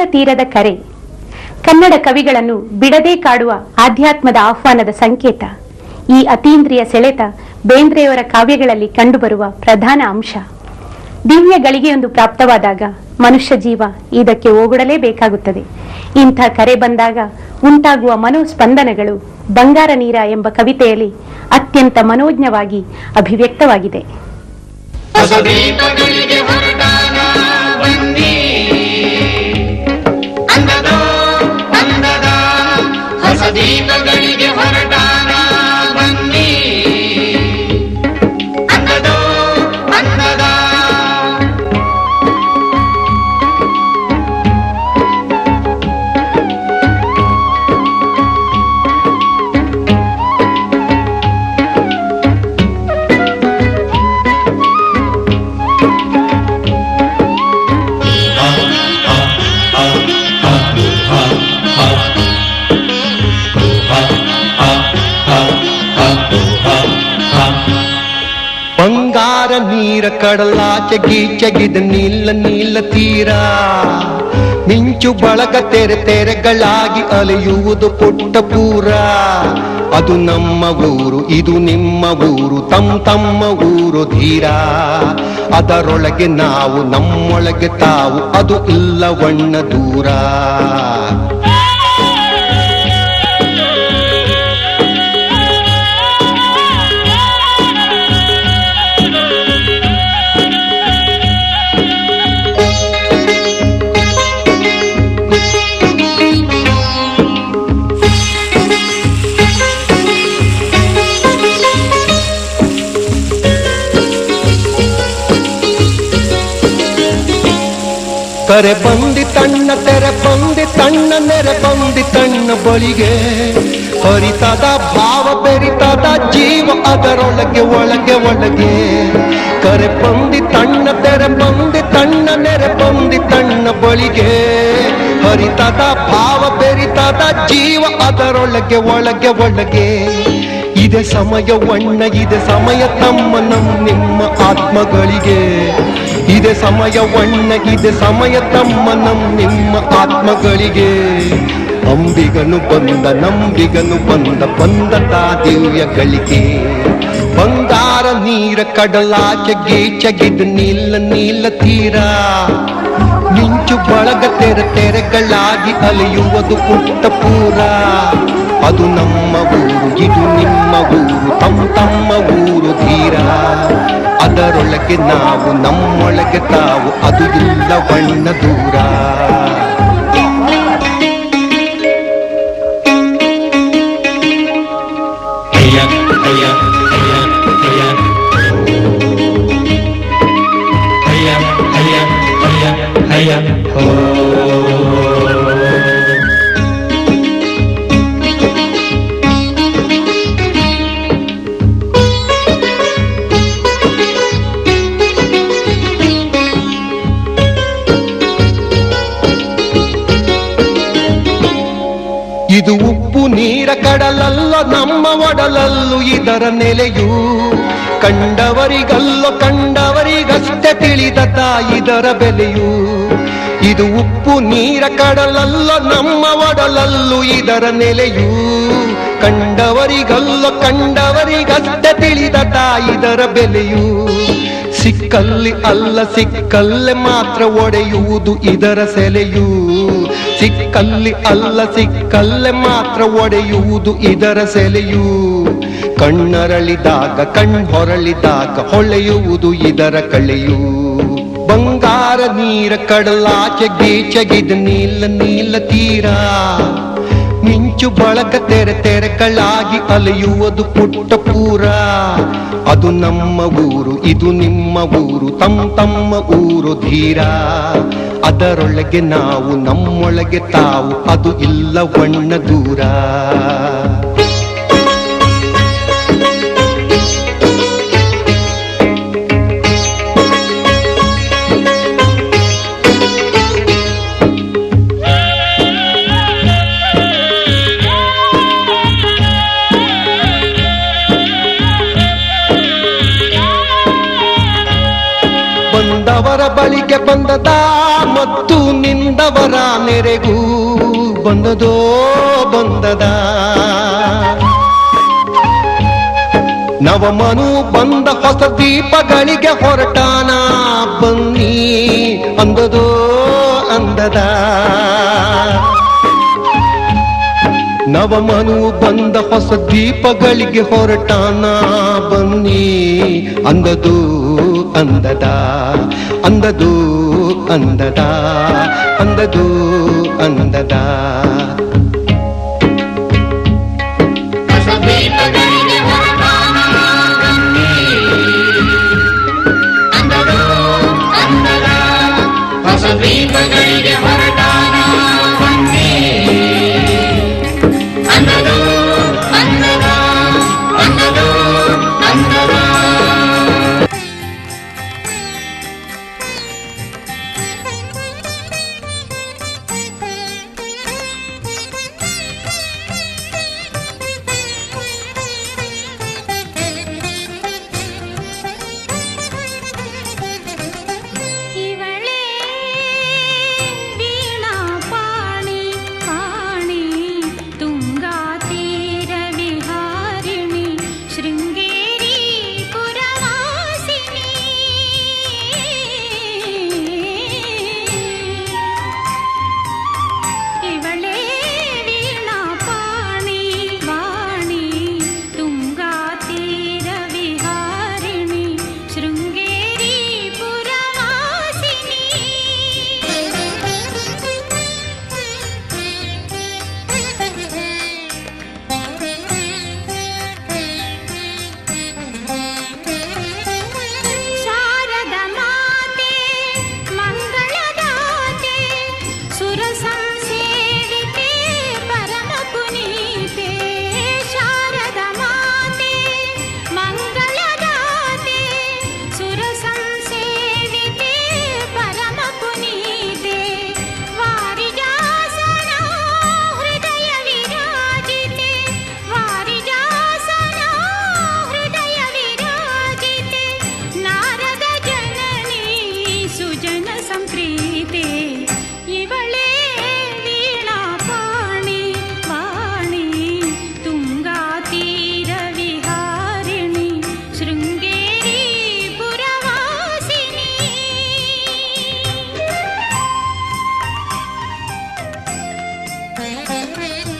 ಸಮುದ್ರ ತೀರದ ಕರೆ. ಕನ್ನಡ ಕವಿಗಳನ್ನು ಬಿಡದೆ ಕಾಡುವ ಆಧ್ಯಾತ್ಮದ ಆಹ್ವಾನದ ಸಂಕೇತ. ಈ ಅತೀಂದ್ರಿಯ ಸೆಳೆತ ಬೇಂದ್ರೆಯವರ ಕಾವ್ಯಗಳಲ್ಲಿ ಕಂಡುಬರುವ ಪ್ರಧಾನ ಅಂಶ. ದಿವ್ಯ ಗಳಿಗೆಯೊಂದು ಪ್ರಾಪ್ತವಾದಾಗ ಮನುಷ್ಯ ಜೀವ ಇದಕ್ಕೆ ಓಗೊಡಲೇಬೇಕಾಗುತ್ತದೆ. ಇಂಥ ಕರೆ ಬಂದಾಗ ಉಂಟಾಗುವ ಮನೋಸ್ಪಂದನಗಳು ಬಂಗಾರ ನೀರ ಎಂಬ ಕವಿತೆಯಲ್ಲಿ ಅತ್ಯಂತ ಮನೋಜ್ಞವಾಗಿ ಅಭಿವ್ಯಕ್ತವಾಗಿದೆ. Vivir en el. ನೀರ ಕಡಲಾಚೆ ಗೀಚಗಿದ ನೀಲ ನೀಲ ತೀರ. ಮಿಂಚು ಬಳಗ ತೆರೆ ತೆರೆಗಳಾಗಿ ಅಲೆಯುವುದು ಪುಟ್ಟ ಪೂರ. ಅದು ನಮ್ಮ ಊರು, ಇದು ನಿಮ್ಮ ಊರು ತಂ ತಮ್ಮ ಊರು ಧೀರ. ಅದರೊಳಗೆ ನಾವು, ನಮ್ಮೊಳಗೆ ತಾವು, ಅದು ಇಲ್ಲವಣ್ಣ ದೂರ. ಕರೆ ಬಂದಿ ತಣ್ಣ, ತೆರೆ ಬಂದಿ ತಣ್ಣ, ನೆರೆ ಬಂದಿ ತಣ್ಣ ಬಳಿಗೆ. ಹರಿತದ ಭಾವ, ಬೆರಿತದ ಜೀವ ಅದರೊಳಗೆ, ಒಳಗೆ ಒಳಗೆ. ಕರೆ ಬಂದಿ ತಣ್ಣ, ತೆರೆ ಬಂದಿ ತಣ್ಣ, ನೆರೆ ಬಂದಿ ತಣ್ಣ ಬಳಿಗೆ. ಹರಿತದ ಭಾವ, ಬೆರಿತದ ಜೀವ ಅದರೊಳಗೆ, ಒಳಗೆ ಒಳಗೆ. ಇದೆ ಸಮಯ ಒಣ್ಣ ಇದೆ ಸಮಯ ತಮ್ಮ, ನಮ್ಮ ನಿಮ್ಮ ಆತ್ಮಗಳಿಗೆ. ಇದೆ ಸಮಯ ಒಣ್ಣಗಿದೆ ಸಮಯ ತಮ್ಮ ನಮ್ ನಿಮ್ಮ ಆತ್ಮಗಳಿಗೆ. ಅಂಬಿಗನು ಬಂದ, ನಂಬಿಗನು ಬಂದ ಬಂದ ತಾ ದಿವ್ಯ ಗಳಿಗೆ ಬಂಗಾರ ನೀರ ಕಡಲಾಚಗೆ ಚಗಿದ ನೀಲ ನೀಲ ತೀರ. ಮಿಂಚು ಬಳಗ ತೆರೆ ತೆರೆಗಳಾಗಿ ಅಲೆಯುವುದು ಪುಟ್ಟ ಪೂರ. ಅದು ನಮ್ಮ ಊರು ಇದು ನಿಮ್ಮ ಊರು ತಮ್ಮ ತಮ್ಮ ಊರು ಧೀರ ಅದರೊಳಗೆ ನಾವು ನಮ್ಮೊಳಗೆ ತಾವು ಅದು ಇಲ್ಲ ಬಣ್ಣ ದೂರ ಹಯ್ಯ ಹಯ್ಯ ಇದು ಉಪ್ಪು ನೀರ ಕಡಲಲ್ಲ, ನಮ್ಮ ಒಡಲಲ್ಲು ಇದರ ನೆಲೆಯು. ಕಂಡವರಿಗಲ್ಲ ಕಂಡವರಿಗಷ್ಟೇ ತಿಳಿದ ತಾಯಿದರ ಬೆಲೆಯು. ಇದು ಉಪ್ಪು ನೀರ ಕಡಲಲ್ಲ, ನಮ್ಮ ಒಡಲಲ್ಲು ಇದರ ನೆಲೆಯು. ಕಂಡವರಿಗಲ್ಲ ಕಂಡವರಿಗಷ್ಟೇ ತಿಳಿದ ತಾಯಿದರ ಬೆಲೆಯು. ಸಿಕ್ಕಲ್ಲಿ ಅಲ್ಲ, ಸಿಕ್ಕಲ್ಲೇ ಮಾತ್ರ ಒಡೆಯುವುದು ಇದರ ಸೆಲೆಯು. ಸಿಕ್ಕಲ್ಲಿ ಅಲ್ಲ, ಸಿಕ್ಕಲ್ಲೇ ಮಾತ್ರ ಒಡೆಯುವುದು ಇದರ ಸೆಲೆಯು. ಕಣ್ಣರಳಿದಾಗ ಕಣ್ಹೊರಳಿದಾಗ ಹೊಳೆಯುವುದು ಇದರ ಕಳೆಯು. ಬಂಗಾರ ನೀರ ಕಡಲಾಚೆ ಗೀಚಗಿದ ನೀಲ ನೀಲ ತೀರ. ಮಿಂಚು ಬಳಕ ತೆರೆ ತೆರೆಕಳಾಗಿ ಅಲೆಯುವುದು ಪುಟ್ಟ ಪೂರ. ಅದು ನಮ್ಮ ಊರು, ಇದು ನಿಮ್ಮ ಊರು ತಮ್ಮ ತಮ್ಮ ಊರು ಧೀರ. ಅದರೊಳಗೆ ನಾವು, ನಮ್ಮೊಳಗೆ ತಾವು, ಅದು ಇಲ್ಲ ಬಣ್ಣ ದೂರ. ಅವರ ಬಳಿಗೆ ಬಂದದ ಮತ್ತು ನಿಂದವರ ನೆರೆಗೂ ಬಂದದೋ ಬಂದದ. ನವಮನು ಬಂದ ಹೊಸ ದೀಪಗಳಿಗೆ ಹೊರಟಾನ, ಬನ್ನಿ ಅಂದದೋ ಅಂದದ. ನವಮನು ಬಂದ ಹೊಸ ದೀಪಗಳಿಗೆ ಹೊರಟಾನ, ಬನ್ನಿ ಅಂದದೋ అందదా అందదు అందదా అందదు అందదా. Música